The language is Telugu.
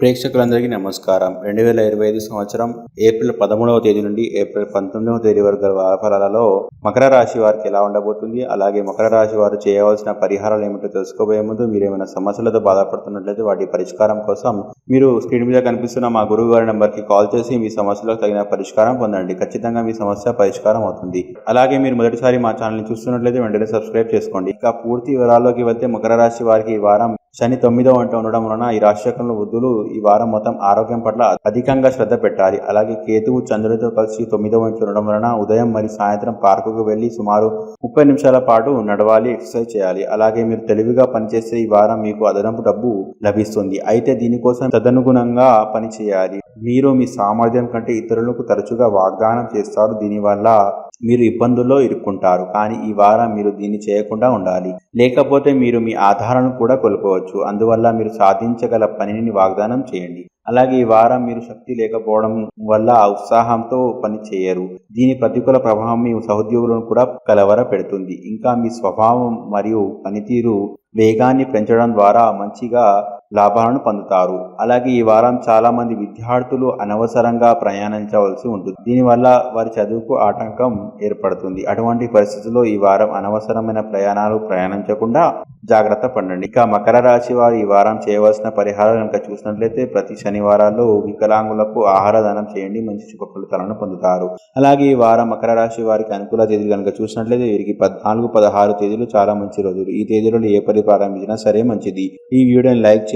ప్రేక్షకులందరికీ నమస్కారం. రెండు వేల ఇరవై ఐదు సంవత్సరం ఏప్రిల్ పదమూడవ తేదీ నుండి ఏప్రిల్ పంతొమ్మిదవ తేదీ వరకు గల మకర రాశి వారికి ఎలా ఉండబోతుంది? అలాగే మకర రాశి వారు చేయవలసిన పరిహారాలు ఏమిటో తెలుసుకోబోయే ముందు మీరు ఏమైనా సమస్యలతో బాధపడుతున్నట్లయితే వాటి పరిష్కారం కోసం మీరు స్క్రీన్ మీద కనిపిస్తున్న మా గురువు గారి నంబర్కి కాల్ చేసి మీ సమస్యలకు తగిన పరిష్కారం పొందండి. ఖచ్చితంగా మీ సమస్య పరిష్కారం అవుతుంది. అలాగే మీరు మొదటిసారి మా ఛానల్ని చూస్తున్నట్లయితే వెంటనే సబ్స్క్రైబ్ చేసుకోండి. ఇక పూర్తి వివరాల్లోకి వెళ్తే మకర రాశి వారికి ఈ వారం శని తొమ్మిదో వంట ఉండడం వలన ఈ రాశిచక్రంలో వృద్ధులు ఈ వారం మొత్తం ఆరోగ్యం పట్ల అధికంగా శ్రద్ధ పెట్టాలి. అలాగే కేతువు చంద్రుడితో కలిసి తొమ్మిదవ వంట ఉండడం వలన ఉదయం మరియు సాయంత్రం పార్కుకు వెళ్ళి సుమారు ముప్పై నిమిషాల పాటు నడవాలి ఎక్సర్సైజ్ చేయాలి. అలాగే మీరు తెలివిగా పనిచేస్తే ఈ వారం మీకు అదనపు డబ్బు లభిస్తుంది. అయితే దీనికోసం తదనుగుణంగా పని చేయాలి. మీరు మీ సామర్థ్యం కంటే ఇతరులకు తరచుగా వాగ్దానం చేస్తారు. దీనివల్ల మీరు ఇబ్బందుల్లో ఇరుక్కుంటారు. కానీ ఈ వారం మీరు దీన్ని చేయకుండా ఉండాలి. లేకపోతే మీరు మీ ఆధారాలను కూడా కోల్పోవచ్చు. అందువల్ల మీరు సాధించగల పనిని వాగ్దానం చేయండి. అలాగే ఈ వారం మీరు శక్తి లేకపోవడం వల్ల ఉత్సాహంతో పని చేయరు. దీని ప్రతికూల ప్రభావం మీ సహోద్యోగులను కూడా కలవర పెడుతుంది. ఇంకా మీ స్వభావం మరియు పనితీరు వేగాన్ని పెంచడం ద్వారా మంచిగా లాభాలను పొందుతారు. అలాగే ఈ వారం చాలా మంది విద్యార్థులు అనవసరంగా ప్రయాణించవలసి ఉంటుంది. దీనివల్ల వారి చదువుకు ఆటంకం ఏర్పడుతుంది. అటువంటి పరిస్థితుల్లో ఈ వారం అనవసరమైన ప్రయాణాలు ప్రయాణించకుండా జాగ్రత్త పడండి. ఇక మకర రాశి వారు ఈ వారం చేయవలసిన పరిహారాలు కనుక చూసినట్లయితే ప్రతి శనివారాల్లో వికలాంగులకు ఆహార దానం చేయండి. మంచి శుభ ఫలితాలను పొందుతారు. అలాగే ఈ వారం మకర రాశి వారికి అనుకూల తేదీలు కనుక చూసినట్లయితే వీరికి పద్నాలుగు పదహారు తేదీలు చాలా మంచి రోజులు. ఈ తేదీలలో ఏ పని ప్రారంభించినా సరే మంచిది. ఈ వీడియోని లైక్ చేయండి.